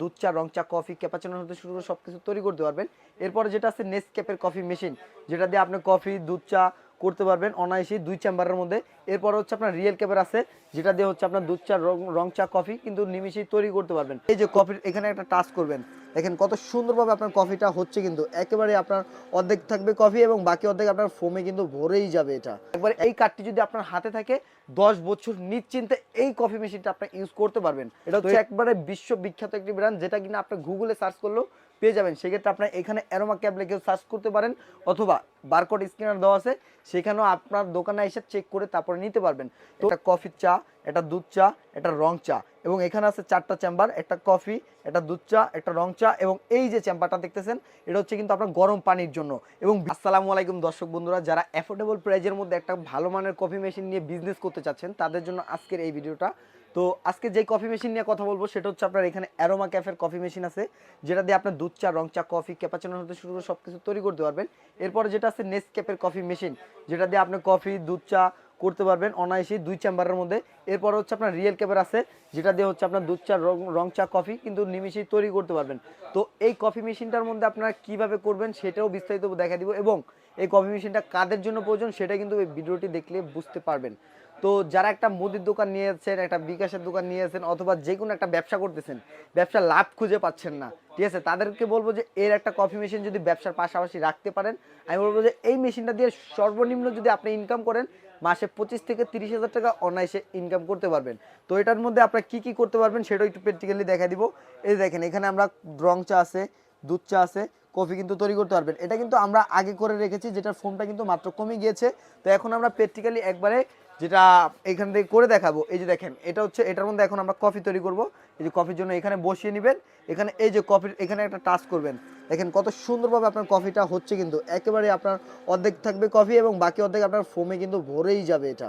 দুধ, চা, রং চা, কফি ক্যাপাচিনো হতে শুরু করে সব কিছু তৈরি করতে পারবেন। এরপরে যেটা আছে নেসক্যাপের কফি মেশিন যেটা দিয়ে আপনি কফি দুধ, চা করতে পারবেন অনায়াসেই দুই চেম্বারের মধ্যে। এরপর হচ্ছে আপনার রিয়েল ক্যাপের আছে যেটা দিয়ে হচ্ছে আপনার দুধ চা রং চা কফি কিন্তু নিমিশেই তৈরি করতে পারবেন। এই যে কফির এখানে একটা টাচ করবেন দেখেন কত সুন্দরভাবে আপনার কফিটা হচ্ছে কিন্তু একেবারে আপনার অর্ধেক থাকবে কফি এবং বাকি অর্ধেক আপনার ফোমে কিন্তু ভরেই যাবে এটা। একবার এই কার্ডটি যদি আপনার হাতে থাকে দশ বছর নিশ্চিন্তে এই কফি মেশিনটা আপনি ইউজ করতে পারবেন। এটা হচ্ছে একবারে বিশ্ব বিখ্যাত একটি ব্র্যান্ড যেটা কিনা আপনি গুগলে সার্চ করলেও পেয়ে যাবেন। সেক্ষেত্রে আপনার এখানে অ্যারোমা ক্যাব লিখে সার্চ করতে পারেন অথবা বারকোড স্ক্যানার দেওয়া আছে। সেখানেও আপনার দোকানে এসে চেক করে তারপরে নিতে পারবেন। তো একটা কফির চা একটা দুধ চা একটা রং চা এবং এখানে আছে চারটা চেম্বার একটা কফি একটা দুধ চা, একটা রং চা এবং এই যে চেম্বারটা দেখতেছেন, এটা হচ্ছে কিন্তু আপনার গরম পানির জন্য এবং আসসালামু আলাইকুম দর্শক বন্ধুরা, যারা অ্যাফোর্ডেবল প্রাইজের মধ্যে একটা ভালো মানের কফি মেশিন নিয়ে বিজনেস করতে চাচ্ছেন, তাদের জন্য আজকের এই ভিডিওটা। তো আজকে যে কফি মেশিন নিয়ে কথা বলব, সেটা হচ্ছে আপনার এখানে অ্যারোমা ক্যাফের কফি মেশিন আছে, যেটা দিয়ে আপনার দুধ, চা, রং চা কফি ক্যাপাচিনো হতে শুরু করে সব কিছু তৈরি করতে পারবেন। এরপরে যেটা আছে নেসক্যাপের কফি মেশিন যেটা দিয়ে আপনি কফি দুধ, চা করতে পারবেন অনায়াসেই দুই চেম্বারের মধ্যে। এরপর হচ্ছে আপনার রিয়েল ক্যাপের আছে, যেটা দিয়ে হচ্ছে আপনার দুধ, চা, রং রং চা কফি কিন্তু নিমিশেই তৈরি করতে পারবেন। তো এই কফি মেশিনটার মধ্যে আপনারা কীভাবে করবেন সেটাও বিস্তারিত দেখা দিব এবং এই কফি মেশিনটা কাদের জন্য প্রয়োজন সেটা কিন্তু এই ভিডিওটি দেখলে বুঝতে পারবেন। তো যারা একটা মুদির দোকান নিয়েছেন, একটা বিকাশের দোকান নিয়েছেন অথবা যে কোনো একটা ব্যবসা করতেছেন ব্যবসা লাভ খুঁজে পাচ্ছেন না। ঠিক আছে? তাদেরকে বলব যে এর একটা কফি মেশিন যদি ব্যবসার পাশাপাশি রাখতে পারেন, আমি বলব যে এই মেশিনটা দিয়ে সর্বনিম্ন যদি আপনি ইনকাম করেন, মাসে পঁচিশ থেকে তিরিশ হাজার টাকা অনায়াসে ইনকাম করতে পারবেন। তো এটার মধ্যে আপনারা কি কি করতে পারবেন সেটাও একটু প্র্যাকটিক্যালি দেখা দিব। এই দেখেন, এখানে আমরা রং চা আছে, দুধ চা আছে, কফি কিন্তু তৈরি করতে পারবেন। এটা কিন্তু আমরা আগে করে রেখেছি, যেটার ফোনটা কিন্তু মাত্র কমে গিয়েছে। তো এখন আমরা প্র্যাকটিক্যালি একবারে যেটা এখান থেকে করে দেখাবো, এই যে দেখেন, এটা হচ্ছে, এটার মধ্যে এখন আমরা কফি তৈরি করব। এই যে কফির জন্য এখানে বসিয়ে নেবেন। এখানে এই যে কফির এখানে একটা টাচ করবেন। দেখেন কত সুন্দরভাবে আপনার কফিটা হচ্ছে কিন্তু, একেবারে আপনার অর্ধেক থাকবে কফি এবং বাকি অর্ধেক আপনার ফোমে কিন্তু ভরেই যাবে এটা।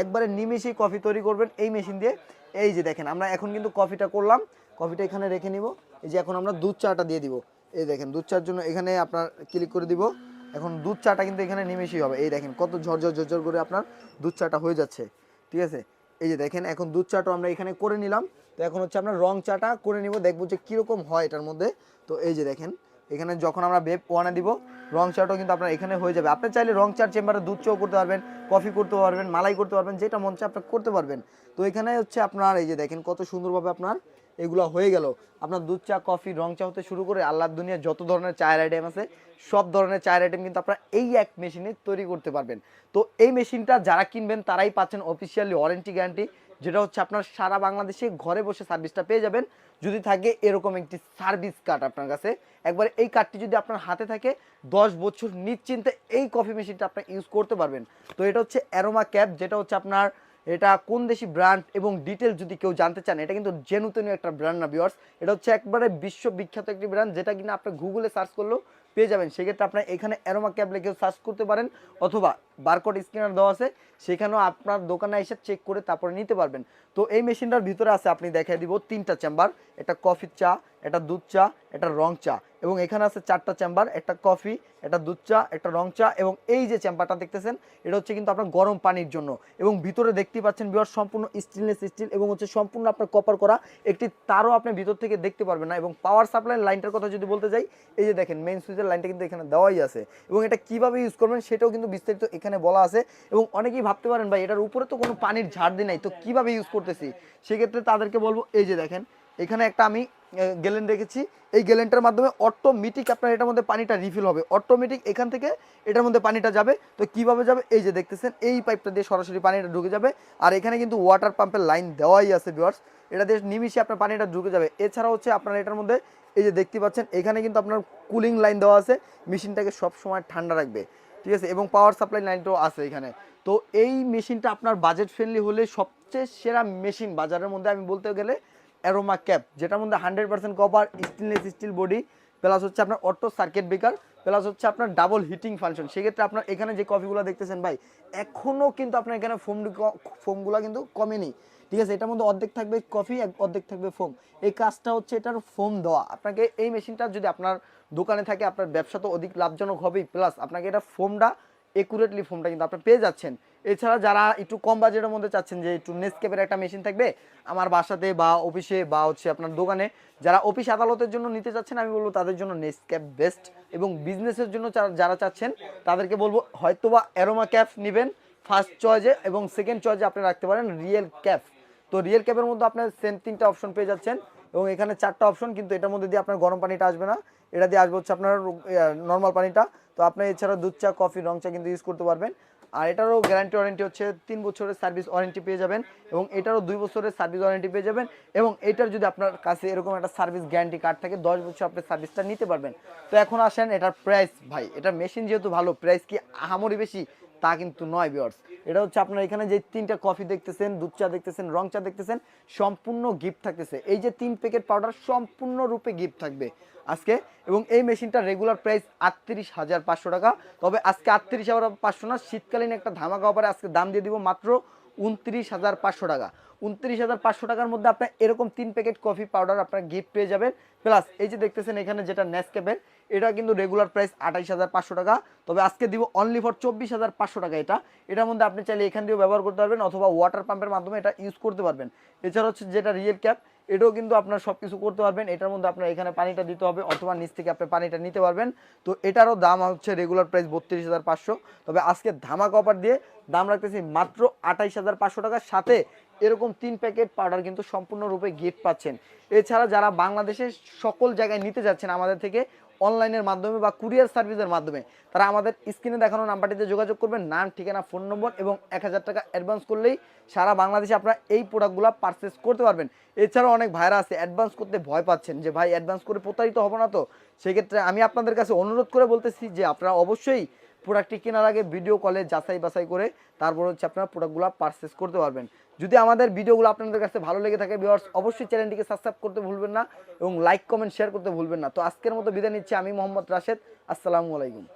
একবারে নিমিশেই কফি তৈরি করবেন এই মেশিন দিয়ে। এই যে দেখেন, আমরা এখন কিন্তু কফিটা করলাম। কফিটা এখানে রেখে নিব। এই যে এখন আমরা দুধ চাটা দিয়ে দিব। এই দেখেন, দুধ চার জন্য এখানে আপনার ক্লিক করে দিব। এখন দুধ চাটা কিন্তু এখানে নিমেষই হবে। এই দেখেন, কত ঝরঝর ঝরঝর করে আপনার দুধ চাটা হয়ে যাচ্ছে। ঠিক আছে? এই যে দেখেন, এখন দুধ চাটা আমরা এখানে করে নিলাম। তো এখন হচ্ছে আমরা রং চাটা করে নিব, দেখব যে কীরকম হয় এটার মধ্যে। তো এই যে দেখেন, এখানে যখন আমরা বেপ ওয়ানে দিব, রং চাটাও কিন্তু আপনার এখানে হয়ে যাবে। আপনি চাইলে রং চার চেম্বারে দুধ চাও করতে পারবেন, কফি করতে পারবেন, মালাই করতে পারবেন, যেটা মন চায় আপনার করতে পারবেন। তো এখানে হচ্ছে আপনার, এই যে দেখেন, কত সুন্দরভাবে আপনার এগুলো হয়ে গেল। আপনার দুধ চা, কফি, রং চা হতে শুরু করে আল্লাহ দুনিয়া যত ধরনের চায়ের আইটেম আছে, সব ধরনের চায়ের আইটেম কিন্তু আপনারা এই এক মেশিনে তৈরি করতে পারবেন। তো এই মেশিনটা যারা কিনবেন, তারাই পাচ্ছেন অফিসিয়ালি ওয়ারেন্টি গ্যারান্টি যেটা হচ্ছে আপনার সারা বাংলাদেশে ঘরে বসে সার্ভিসটা পেয়ে যাবেন। যদি থাকে এরকম একটি সার্ভিস কার্ড আপনার কাছে। একবার এই কার্ডটি যদি আপনার হাতে থাকে, দশ বছর নিশ্চিন্তে এই কফি মেশিনটা আপনি ইউজ করতে পারবেন। তো এটা হচ্ছে অ্যারোমা ক্যাব যেটা হচ্ছে আপনার এটা কোন দেশি ব্র্যান্ড এবং ডিটেল যদি কেউ জানতে চান, এটা কিন্তু জেনুতেনীয় একটা ব্র্যান্ড না ভিউয়ার্স এটা হচ্ছে একবারে বিশ্ববিখ্যাত একটি ব্র্যান্ড যেটা কিনা আপনি গুগলে সার্চ করলেও পেয়ে যাবেন। সেক্ষেত্রে আপনার এখানে অ্যারোমা ক্যাব লেগেও সার্চ করতে পারেন, অথবা বারকোড স্ক্যানার দেওয়া আছে। সেখানেও আপনার দোকানে এসে চেক করে তারপরে নিতে পারবেন। তো এই মেশিনটার ভিতরে আছে, আপনি দেখাই দিব, তিনটা চেম্বার, একটা কফির চা, একটা দুধ চা, একটা রং চা এবং এখানে আছে চারটা চেম্বার, একটা কফি, একটা দুধ চা, একটা রং চা এবং এই যে চেম্বারটা দেখতেছেন, এটা হচ্ছে কিন্তু আপনার গরম পানির জন্য এবং ভিতরে দেখতে পাচ্ছেন বিহার সম্পূর্ণ স্টেনলেস স্টিল এবং হচ্ছে সম্পূর্ণ আপনার কপার করা, একটি তারও আপনি ভিতর থেকে দেখতে পারবেন না এবং পাওয়ার সাপ্লাই লাইনটার কথা যদি বলতে যাই, এই যে দেখেন মেন সুইচের লাইনটা কিন্তু এখানে দেওয়াই আছে এবং এটা কীভাবে ইউজ করবেন সেটাও কিন্তু বিস্তারিত এখানে বলা আছে এবং অনেকেই ভাবতে পারেন ভাই, এটার উপরে তো কোনো পানির ঝাড় দিই নাই, তো কীভাবে ইউজ করতেছি সেক্ষেত্রে তাদেরকে বলব, এই যে দেখেন, এখানে একটা আমি গেলেন রেখেছি। এই গেলেনটার মাধ্যমে অটোমেটিক আপনার এটার মধ্যে পানিটা রিফিল হবে। অটোমেটিক এখান থেকে এটার মধ্যে পানিটা যাবে। তো কীভাবে যাবে? এই যে দেখতেছেন, এই পাইপটা দিয়ে সরাসরি পানিটা ঢুকে যাবে। আর এখানে কিন্তু ওয়াটার পাম্পের লাইন দেওয়াই আছে ভিউয়ার্স এটা দিয়ে নিমিশে আপনার পানিটা ঢুকে যাবে। এছাড়া হচ্ছে আপনার এটার মধ্যে, এই যে দেখতে পাচ্ছেন, এখানে কিন্তু আপনার কুলিং লাইন দেওয়া আছে। মেশিনটাকে সবসময় ঠান্ডা রাখবে। ঠিক আছে? এবং পাওয়ার সাপ্লাই লাইনটাও আছে এখানে। তো এই মেশিনটা আপনার বাজেট ফ্রেন্ডলি হলে সবচেয়ে সেরা মেশিন বাজারের মধ্যে আমি বলতে গেলে অ্যারোমা ক্যাপ যেটার মধ্যে hundred percent copper stainless steel body plus হচ্ছে আপনার অটো সার্কিট ব্রেকার প্লাস হচ্ছে আপনার ডাবল হিটিং ফাংশন সেক্ষেত্রে আপনার এখানে যে কফিগুলো দেখতেছেন ভাই এখনও কিন্তু আপনার এখানে ফোম ফোমগুলো কিন্তু কমেনি। ঠিক আছে, এটার মধ্যে অর্ধেক থাকবে কফি অর্ধেক থাকবে ফোম এই কাজটা হচ্ছে এটার ফোম দেওয়া। আপনাকে এই মেশিনটা যদি আপনার দোকানে থাকে, আপনার ব্যবসা তো অধিক লাভজনক হবেই প্লাস আপনাকে এটা ফোমটা একুরেটলি ফোমটা কিন্তু আপনি পেয়ে যাচ্ছেন। এছাড়া যারা একটু কম বাজেটের মধ্যে চাচ্ছেন যে একটু নেসকেপের একটা মেশিন থাকবে, আমার বাসাতে বা অফিসে বা হচ্ছে আপনার দোকানে যারা অফিস আদালতের জন্য নিতে চাচ্ছেন, আমি বলব তাদের জন্য নেসক্যাপ বেস্ট এবং বিজনেসের জন্য যারা- চাচ্ছেন, তাদেরকে বলব হয়তোবা অ্যারোমা ক্যাফ নেবেন। ফার্স্ট চয়েজে এবং সেকেন্ড চয়েজে আপনি রাখতে পারেন রিয়েল ক্যাফ তো রিয়েল ক্যাপের মধ্যে আপনার সেম তিনটা অপশন পেয়ে যাচ্ছেন এবং এখানে চারটা অপশন কিন্তু এটার মধ্যে দিয়ে আপনার গরম পানিটা আসবে না। এটা দিয়ে আসবে হচ্ছে আপনার নর্মাল পানিটা। তো আপনি এছাড়া দুধ চা, কফি, রং চা কিন্তু ইউজ করতে পারবেন। আর এটারও গ্যারান্টি ওয়ারেন্টি হচ্ছে তিন বছরের সার্ভিস ওয়ারেন্টি পেয়ে যাবেন এবং এটারও দুই বছরের সার্ভিস ওয়ারেন্টি পেয়ে যাবেন এবং এটার যদি আপনার কাছে এরকম একটা সার্ভিস গ্যারান্টি কার্ড থাকে, দশ বছর আপনি সার্ভিসটা নিতে পারবেন। তো এখন আসেন এটার প্রাইস ভাই, এটা মেশিন যেহেতু ভালো প্রাইস কি আহামরি বেশি? তা কিন্তু নয় বিয়ার্স এটা হচ্ছে আপনার এখানে যে তিনটা কফি দেখতেছেন, দুধ চা দেখতেছেন, রং চা দেখতেছেন, সম্পূর্ণ গিফট থাকতেছে। এই যে তিন প্যাকেট পাউডার সম্পূর্ণরূপে গিফট থাকবে আজকে। এবং এই মেশিনটা রেগুলার প্রাইস আটত্রিশ হাজার পাঁচশো টাকা। তবে আজকে আটত্রিশ হাজার পাঁচশো না, শীতকালীন একটা ধামাকা অফারে আজকে দাম দিয়ে দিব মাত্র উনত্রিশ হাজার পাঁচশো টাকা। উনত্রিশ হাজার পাঁচশো টাকার মধ্যে আপনার এরকম তিন প্যাকেট কফি পাউডার আপনার গিফট পেয়ে যাবেন। প্লাস এই যে দেখতেছেন এখানে যেটা নেসক্যাপের এটা কিন্তু রেগুলার প্রাইস আঠাইশ হাজার পাঁচশো টাকা। তবে আজকে দিব অনলি ফর চব্বিশ হাজার পাঁচশো টাকা এটা। এটার মধ্যে আপনি চাইলে এখান দিয়েও ব্যবহার করতে পারবেন অথবা ওয়াটার পাম্পের মাধ্যমে এটা ইউজ করতে পারবেন। এছাড়া হচ্ছে যেটা রিয়েল ক্যাপ এটাও কিন্তু আপনার সব কিছু করতে পারবেন। এটার মধ্যে আপনার এখানে পানিটা দিতে হবে অথবা নিচ থেকে আপনি পানিটা নিতে পারবেন। তো এটারও দাম হচ্ছে রেগুলার প্রাইস বত্রিশ হাজার পাঁচশো। তবে আজকে ধামা অফার দিয়ে দাম রাখতেছি মাত্র আঠাইশ হাজার পাঁচশো টাকার সাথে এরকম তিন প্যাকেট পাউডার কিন্তু সম্পূর্ণরূপে গিফট পাচ্ছেন। এছাড়া যারা বাংলাদেশের সকল জায়গায় নিতে যাচ্ছেন আমাদের থেকে অনলাইনের মাধ্যমে বা কুরিয়ার সার্ভিসের মাধ্যমে। তারা আমাদের স্ক্রিনে দেখানো নাম্বারটিতে যোগাযোগ করবেন, নাম, ঠিকানা, ফোন নম্বর এবং এক হাজার টাকা অ্যাডভান্স করলেই সারা বাংলাদেশে আপনারা এই প্রোডাক্টগুলো পারচেস করতে পারবেন। এছাড়াও অনেক ভাইরা আছে অ্যাডভান্স করতে ভয় পাচ্ছেন যে, ভাই অ্যাডভান্স করে প্রতারিত হব না তো? সেক্ষেত্রে আমি আপনাদের কাছে অনুরোধ করে বলতেছি যে, আপনারা অবশ্যই প্রোডাক্টটি কেনার আগে ভিডিও কলে যাচাই বাছাই করে তারপর হচ্ছে আপনারা প্রোডাক্টগুলো পারচেস করতে পারবেন। যদি আমাদের ভিডিওগুলো আপনাদের কাছে ভালো লেগে থাকে ভিওয়ার্স অবশ্যই চ্যানেলটিকে সাবস্ক্রাইব করতে ভুলবেন না এবং লাইক কমেন্ট শেয়ার করতে ভুলবেন না। তো আজকের মতো বিদায় নিচ্ছি, আমি মোহাম্মদ রাশেদ, আসসালামু আলাইকুম।